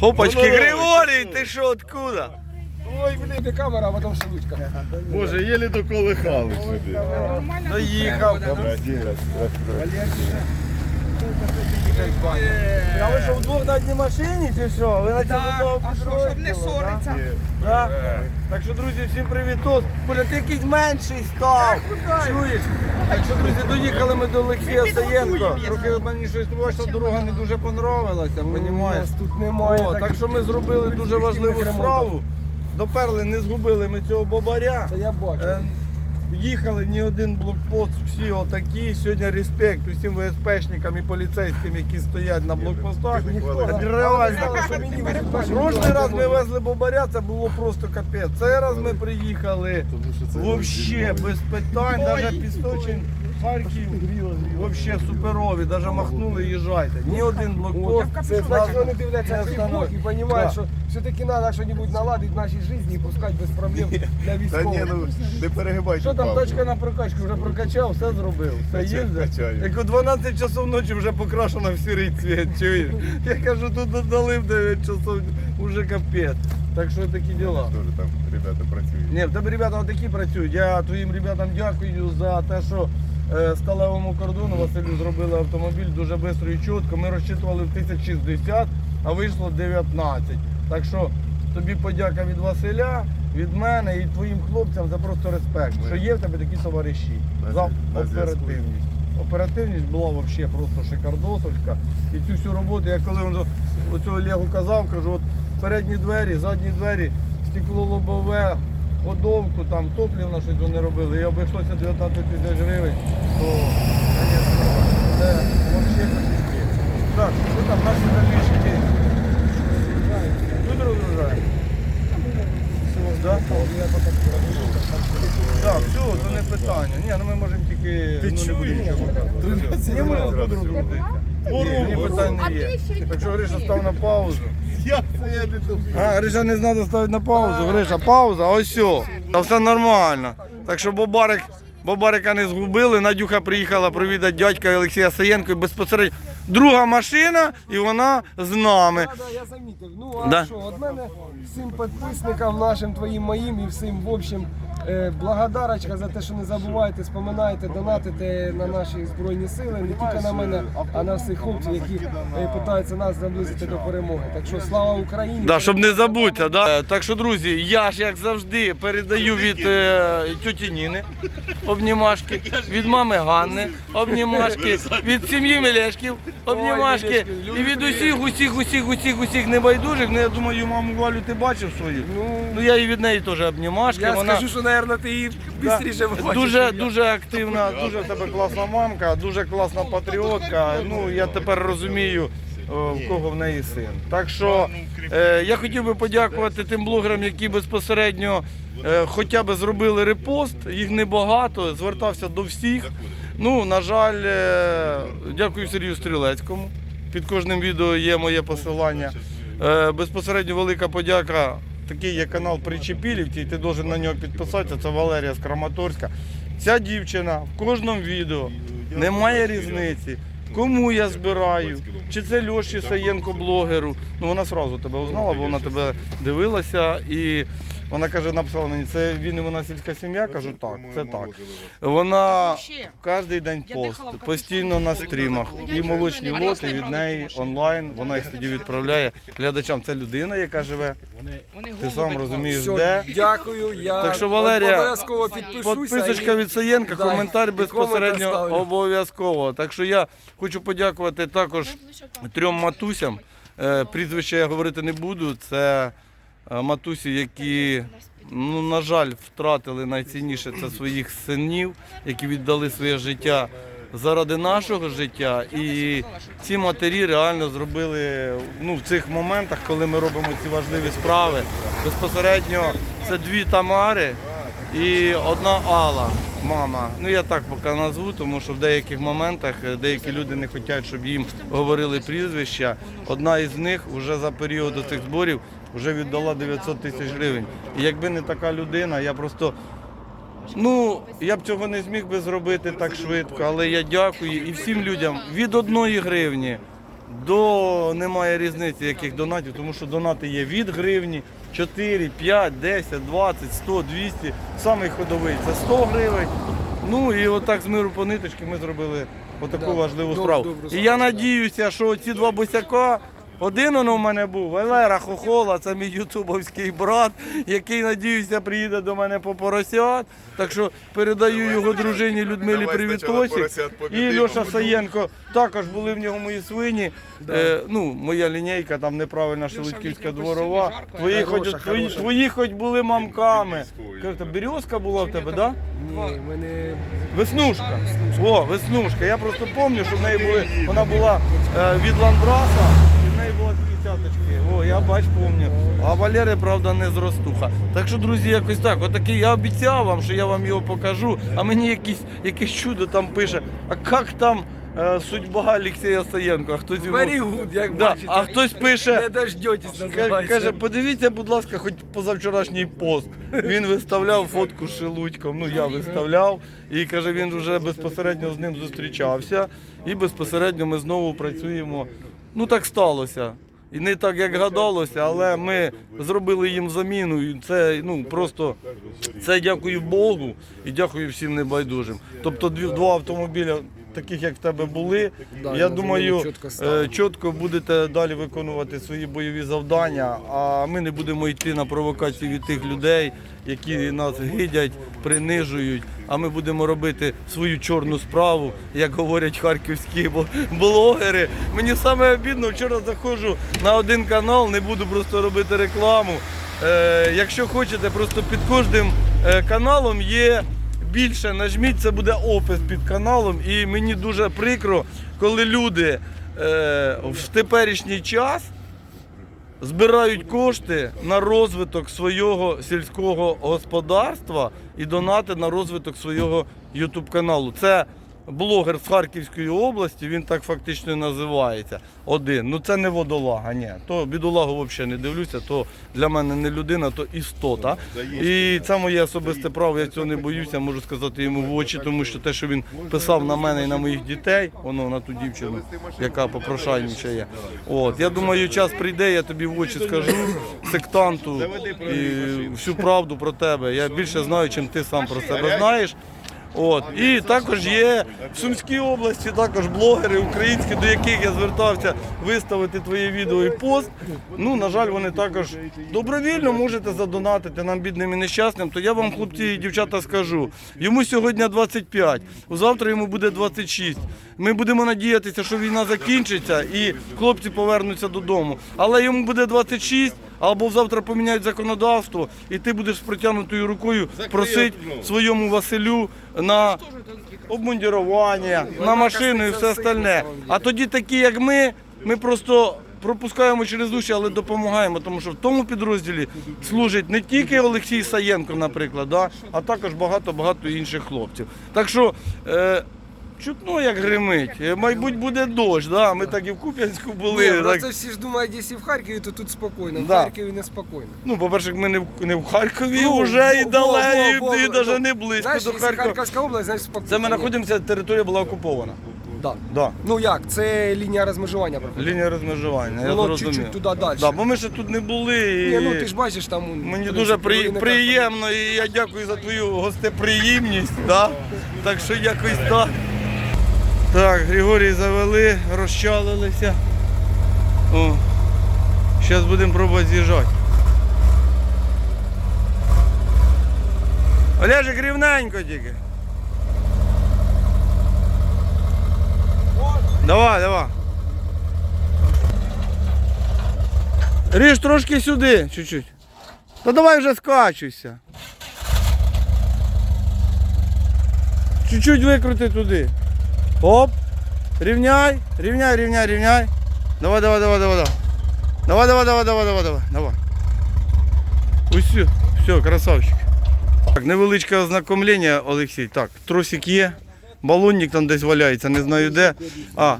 Хопачки, Григорій, ти що, откуда? Ой, блін, де камера, а потім шелудька. Боже, єлі доколихали сюди. Доїхав. Добре, один раз. А ви що, вдвох на одній машині чи що? Ви на цьому а що, щоб не ссориться? Да? Так що, друзі, всім привіт. Коля, ти якийсь менший став. Чуєш? Так що, друзі, доїхали ми до Олексія Саєнко. Трохи мені щось ваша дорога не дуже понравилася, розумієш? нас тут немає О, так- так що ми зробили дуже важливу справу. Доперли, не згубили ми цього бобаря. Та я бачу. Їхали ні один блокпост, всі отакі. Сьогодні респект усім ВСПшникам і поліцейським, які стоять на блокпостах. Реально. Прошлий раз ми везли бобаря, це було просто капець. Цей раз ми приїхали вообще без питань, навіть пісточень, Харків, вообще суперові, навіть махнули, їжджайте. Ні один блокпост. Це значить, вони дивляться цей остановить. і розуміють, що все-таки треба щось наладити в нашій житті і пускати без проблем для Та ні, військових. ну не перегибайте. Що там точка на прокачку? Вже прокачав, все зробив. Все їздить. Як у 12 часов ночі вже покрашено в сірий цвіт, чуєш? Я кажу, тут додали в 9 часов, уже капець. Так що такі діла. Дуже там ребята працюють. Ні, в тебе ребята такі працюють. Я твоїм ребятам дякую за те, що сталевому кордону Василю зробили автомобіль дуже швидко і чітко. Ми розчитували в 1060, а вийшло 19. Так що тобі подяка від Василя, від мене і твоїм хлопцям за просто респект, що є в тебе такі товариші. За оперативність. Оперативність була взагалі просто шикардосовська. І цю всю роботу, я коли оцього Олегу казав, кажу, от передні двері, задні двері, стекло лобове, ходовку, там топлівна щось вони робили, і обійшлося 19 тисяч гривень, то, звісно, це взагалі копійки. Так, що там наші заміщені? Тут розгружаємо. Да? Так, все, це не питання. Ні, ну ми можемо тільки. Ти ну, чуєш? Ні, можемо по-другому. Ні, питань не є. Так що Гриша став на паузу. Як це я не тут? А, Гриша не знав ставити на паузу. Гриша, пауза, ось все. Та все нормально. Так що Бобарик, Бобарика не згубили. Надюха приїхала провідати дядька Олексія Саєнко і безпосередньо друга машина, і вона з нами. Да, да, я замітив. Ну а Да. що, от мене всім підписникам нашим, твоїм, моїм і всім, в общем, благодарочка за те, що не забувайте, споминаєте, донатите на наші збройні сили, не тільки на мене, а на всіх хлопців, які е, намагаються нас наблизити до перемоги. Так що слава Україні! Да, щоб не забути, да? Е, Так що, друзі, я ж як завжди передаю від е, тьоті Ніни обнімашки, від мами Ганни, обнімашки, від сім'ї Мелешків, обнімашки. І від усіх, усіх, усіх, усіх, усіх небайдужих. Ну, я думаю, маму Валю ти бачив свою. Ну я і від неї теж обнімашки. Я Вона... скажу, що, мабуть, ти її швидше побачиш. Дуже, дуже активна, дуже в тебе класна мамка, дуже класна патріотка. Ну я тепер розумію, в кого в неї син. Так що е, я хотів би подякувати тим блогерам, які безпосередньо е, хоча б зробили репост. Їх небагато, звертався до всіх. Ну, на жаль, е, дякую Сергію Стрілецькому. Під кожним відео є моє посилання. Е, безпосередньо велика подяка. Такий є канал Причепілівці, і ти должен на нього підписатися. Це Валерія з Краматорська. Ця дівчина в кожному відео немає різниці. Кому я збираю? Чи це Льоші Саєнко блогеру? Ну вона одразу тебе узнала, бо вона тебе дивилася і вона каже, написала мені, це він і вона сільська сім'я. Кажу, так, це так. Вона кожен день пост, постійно на стрімах. І молочні лоти від неї онлайн. Вона їх тоді відправляє глядачам. Це людина, яка живе. Ти сам розумієш, Все, де. Дякую. Я Так що, Валерія, обов'язково підпишуся. Підписочка і- від Саєнка, коментар безпосередньо обов'язково. Так що я хочу подякувати також трьом матусям. Е, Прізвище я говорити не буду. Це матусі, які, ну, на жаль, втратили найцінніше це своїх синів, які віддали своє життя. Заради нашого життя, і ці матері реально зробили ну, в цих моментах, коли ми робимо ці важливі справи. Безпосередньо це дві Тамари, і одна Алла, мама. Ну я так поки назву, тому що в деяких моментах е, деякі люди не хочуть, щоб їм говорили прізвища. Одна із них вже за період цих зборів вже віддала 900 тисяч гривень. І якби не така людина, я просто. Ну, я б цього не зміг би зробити так швидко, але я дякую і всім людям від одної гривні до немає різниці, яких донатів, тому що донати є від гривні, 4, 5, 10, 20, 100, 200. Самий ходовий це 100 гривень. Ну і отак з миру по ниточки ми зробили отаку Да, важливу справу. І я надіюся, що ці два босяка. Один воно в мене був, Валера Хохола, це мій ютубовський брат, який, надіюся, приїде до мене по поросят. Так що передаю його дружині Людмилі Привітосі. І. Льоша Саєнко також були в нього мої свині. Е, ну, моя лінійка, там неправильна Шелудьківська дворова. Твої хоч, Хороша, твої, твої хоч були мамками. Кажете, березка була в тебе, так? Да? Ні, в мене Веснушка. О, веснушка. Я просто пам'ятаю, що в неї були, вона була е, від Ландраса, була. О, я бач, пам'ятаю. А Валери, правда, не зростуха. Так що, друзі, якось так. Отакий я обіцяв вам, що я вам його покажу, а мені якісь, якесь чудо там пише. А як там е, судьба Олексія Саєнко? А хтось йому... good, як Да, бачите. а хтось пише. Не дождетесь, називається. каже, подивіться, будь ласка, хоч позавчорашній пост. Він виставляв фотку з Шелудьком. Ну я виставляв. І каже, він вже безпосередньо з ним зустрічався. І безпосередньо ми знову працюємо. Ну так сталося. І не так, як гадалося, але ми зробили їм заміну. І це ну просто це дякую Богу і дякую всім небайдужим. Тобто два автомобіля. Таких як в тебе були, я думаю, чітко е, чітко будете далі виконувати свої бойові завдання, а ми не будемо йти на провокації від тих людей, які нас гидять, принижують. А ми будемо робити свою чорну справу, як говорять харківські блогери. Мені саме обідно, вчора заходжу на один канал, не буду просто робити рекламу. Е, якщо хочете, просто під кожним е, каналом є більше нажміть, це буде опис під каналом. І мені дуже прикро, коли люди е, в теперішній час збирають кошти на розвиток свого сільського господарства і донати на розвиток свого ютуб каналу. Це блогер з Харківської області, він так фактично і називається. Один. Ну це не водолага, ні. То бідолагу взагалі не дивлюся, то для мене не людина, то істота. І це моє особисте право, я цього не боюся, можу сказати йому в очі, тому що те, що він писав на мене і на моїх дітей, воно на ту дівчину, яка попрошайничає. От, я думаю, час прийде, я тобі в очі скажу сектанту і всю правду про тебе. Я більше знаю, чим ти сам про себе знаєш. От. І також є в Сумській області також блогери українські, до яких я звертався виставити твоє відео і пост. Ну, на жаль, вони також добровільно можете задонатити нам бідним і нещасним. То я вам, хлопці і дівчата, скажу. Йому сьогодні 25, завтра йому буде 26. Ми будемо надіятися, що війна закінчиться і хлопці повернуться додому. Але йому буде 26, або завтра поміняють законодавство, і ти будеш з протягнутою рукою просити своєму Василю на обмундірування, на машину і все остальне. А тоді такі, як ми, ми просто пропускаємо через уші, але допомагаємо, тому що в тому підрозділі служить не тільки Олексій Саєнко, наприклад, да, а також багато-багато інших хлопців. Так що. Е, Чутно як гримить. Е, Мабуть, буде дощ, да? ми так і в Куп'янську були. Ні, так. просто всі ж думають, якщо в Харкові, то тут спокійно. В Да. Харкові не спокійно. Ну, по-перше, ми не в, не в Харкові Ну, вже і далеко, во, і навіть не близько Знаєш, до Харкова. Харківська область, значить спокійно. Це ми знаходимося, територія була окупована. Да. Да. Ну як, це лінія розмежування. проходить. Лінія розмежування, я Воно чуть-чуть туди далі. Да, бо ми ще тут не були. І... Ні, ну ти ж бачиш там. Мені дуже при... приємно і я дякую за твою гостеприємність. Да? Так що якось так. Так, Григорій завели, розчалилися. О, зараз будемо пробувати з'їжджати. Олежик, рівненько тільки. Давай, давай. Ріж трошки сюди, чуть-чуть. Та давай вже скачуйся. Чуть-чуть викрути туди. Оп. Рівняй, рівняй, рівняй, рівняй. Давай, давай, давай, давай, давай. Давай, давай, давай, давай, давай, давай, давай. Усю. Все, красавчик. Так, невеличке ознакомлення, Олексій. Так, тросик є. Балонник там десь валяється, не знаю де. А,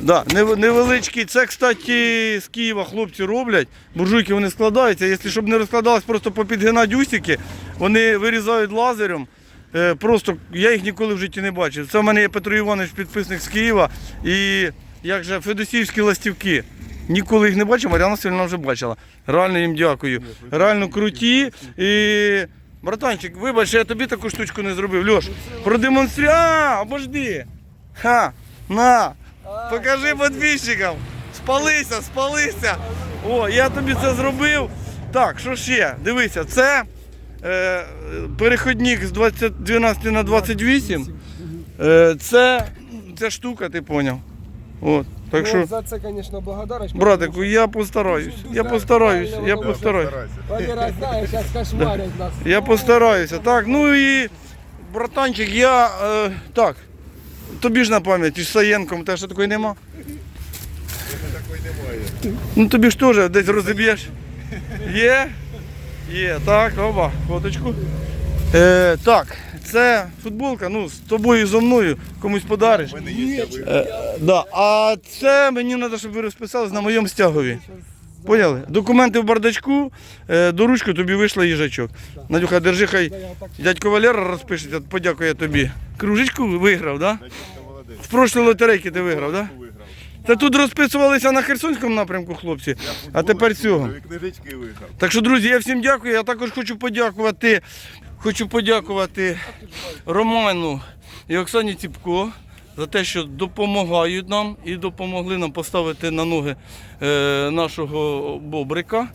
да, нев- невеличкий. Це, кстати, з Києва хлопці роблять. Буржуйки вони складаються. Якщо щоб не розкладалось, просто попідгинати усики, вони вирізають лазером. Е, Просто я їх ніколи в житті не бачив. Це в мене є Петро Іванович, підписник з Києва. І як же Федосіївські ластівки. Ніколи їх не бачив, Мар'яна Васильівна вже бачила. Реально їм дякую. Реально круті. І. Братанчик, вибач, я тобі таку штучку не зробив. Льош, продемонструй. А, обожди. Ха, на. Покажи подписчикам. Спалися, спалися. О, я тобі це зробив. Так, що ще? Дивися, це переходник з 20, 12 на 28. Е, це, це штука, ти поняв. От, так Ну, що, за це, звісно, благодарочка. братику, я постараюсь. Я постараюсь, я постараюсь. Один раз знаєш, зараз кошмарять нас. Я постараюся. Так, ну і братанчик, я. Е, так. Тобі ж на пам'ять, із Саєнком теж такої нема. Такої немає. Ну тобі ж теж десь розіб'єш. Є? Є, так, оба, фоточку. Е, так, це футболка, ну, з тобою і зо мною комусь подариш. Мене є ви. Е, да. А це мені треба, щоб ви розписались на моєму стягові. Поняли? Документи в бардачку, е, до ручки тобі вийшла їжачок. Надюха, держи, хай дядько Валера розпишеться, подякує тобі. Кружечку виграв, так? Да? В прошлій лотерейки ти виграв, так? Да? Та тут розписувалися на Херсонському напрямку, хлопці, а тепер цього. Книжечки виграв. Так що, друзі, я всім дякую. Я також хочу подякувати. Хочу подякувати Роману і Оксані Ціпко за те, що допомагають нам і допомогли нам поставити на ноги е, нашого бобрика.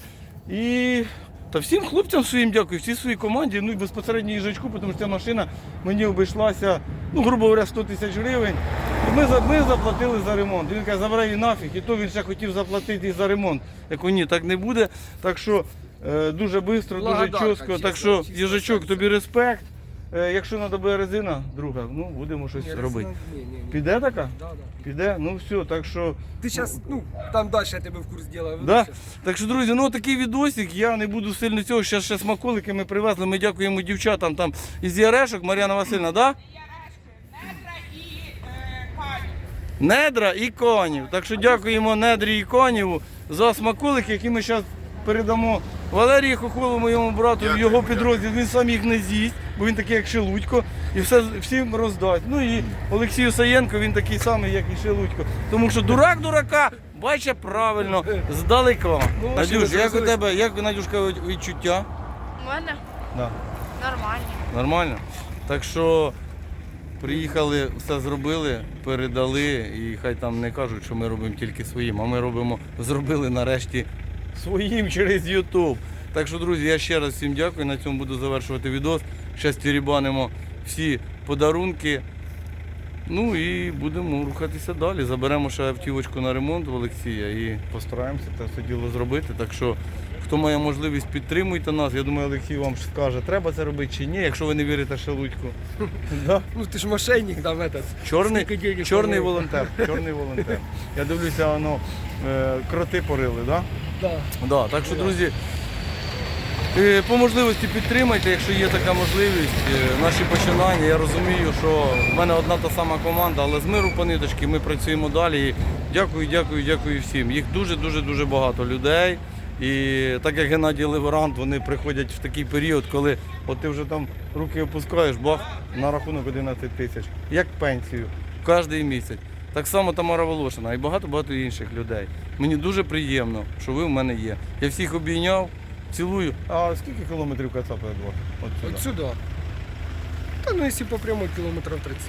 І та всім хлопцям своїм дякую, всій своїй команді, ну і безпосередньо їжачку, тому що ця машина мені обійшлася, ну, грубо говоря, 100 тисяч гривень. Ми, за- ми заплатили за ремонт. Він каже, забирай її нафіг, і то він ще хотів заплатити і за ремонт. Я кажу, ні, так не буде. Так що е, дуже швидко, дуже Благодарка, чітко. Так що, чесно, їжачок, тобі респект. Е, якщо треба буде резина, друга, ну будемо щось Ні, робити. Ні, ні, ні. Піде така? Да, да. Піде? Ну все, так що. Ти зараз, ну, там далі я тебе в курс діла. Да? Так що, друзі, ну такий відосик, я не буду сильно цього, ще, ще смаколики ми привезли. Ми дякуємо дівчатам там із Ярешок, Мар'яна Васильівна, да? Недра і конів. Так що дякуємо Недрі і коніву за смаколики, які ми зараз передамо Валерії Хохолу, моєму брату, Дякую, його дякую. підрозділ. Він сам їх не з'їсть, бо він такий, як Шелудько, і все всім роздасть. Ну і Олексію Саєнко, він такий самий, як і Шелудько. Тому що дурак дурака бачить правильно здалека. Ну, Надюш, як у тебе, як Надюшка відчуття? У мене Да. нормально. Нормально? Так що приїхали, все зробили, передали, і хай там не кажуть, що ми робимо тільки своїм, а ми робимо, зробили нарешті своїм через YouTube. Так що, друзі, я ще раз всім дякую. На цьому буду завершувати відос. Ще стірібанимо всі подарунки. Ну і будемо рухатися далі. Заберемо ще автівочку на ремонт в Олексія і постараємося це все діло зробити. Так що, хто має можливість, підтримуйте нас. Я думаю, Олексій вам скаже, треба це робити чи ні, якщо ви не вірите Шелудьку. Ну ти ж мошенник там этот. Чорний, чорний волонтер. Чорний волонтер. Я дивлюся, воно е, кроти порили, так? Да? Так що, друзі, е, по можливості підтримайте, якщо є така можливість. Е, Наші починання. Я розумію, що в мене одна та сама команда, але з миру по ниточки ми працюємо далі. Дякую, дякую, дякую всім. Їх дуже, дуже, дуже багато людей. І так як Геннадій Леверант, вони приходять в такий період, коли от ти вже там руки опускаєш, бах, на рахунок 11 тисяч, як пенсію, кожен місяць. Так само Тамара Волошина і багато-багато інших людей. Мені дуже приємно, що ви в мене є. Я всіх обійняв, цілую. А скільки кілометрів кацапи два? От сюди? Та ну якщо по прямой кілометрів 30.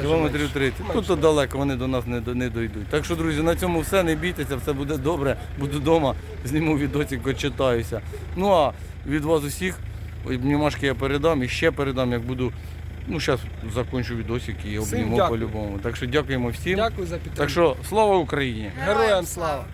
Кілометрів менше. 30. Менше. Тут то далеко вони до нас не, не дойдуть. Так що, друзі, на цьому все, не бійтеся, все буде добре. Буду вдома, зніму відосик, почитаюся. Ну а від вас усіх обнімашки я передам і ще передам, як буду. Ну, зараз закончу відосик і обніму по-любому. Так що дякуємо всім. Дякую за підтримку. Так що слава Україні! Героям слава!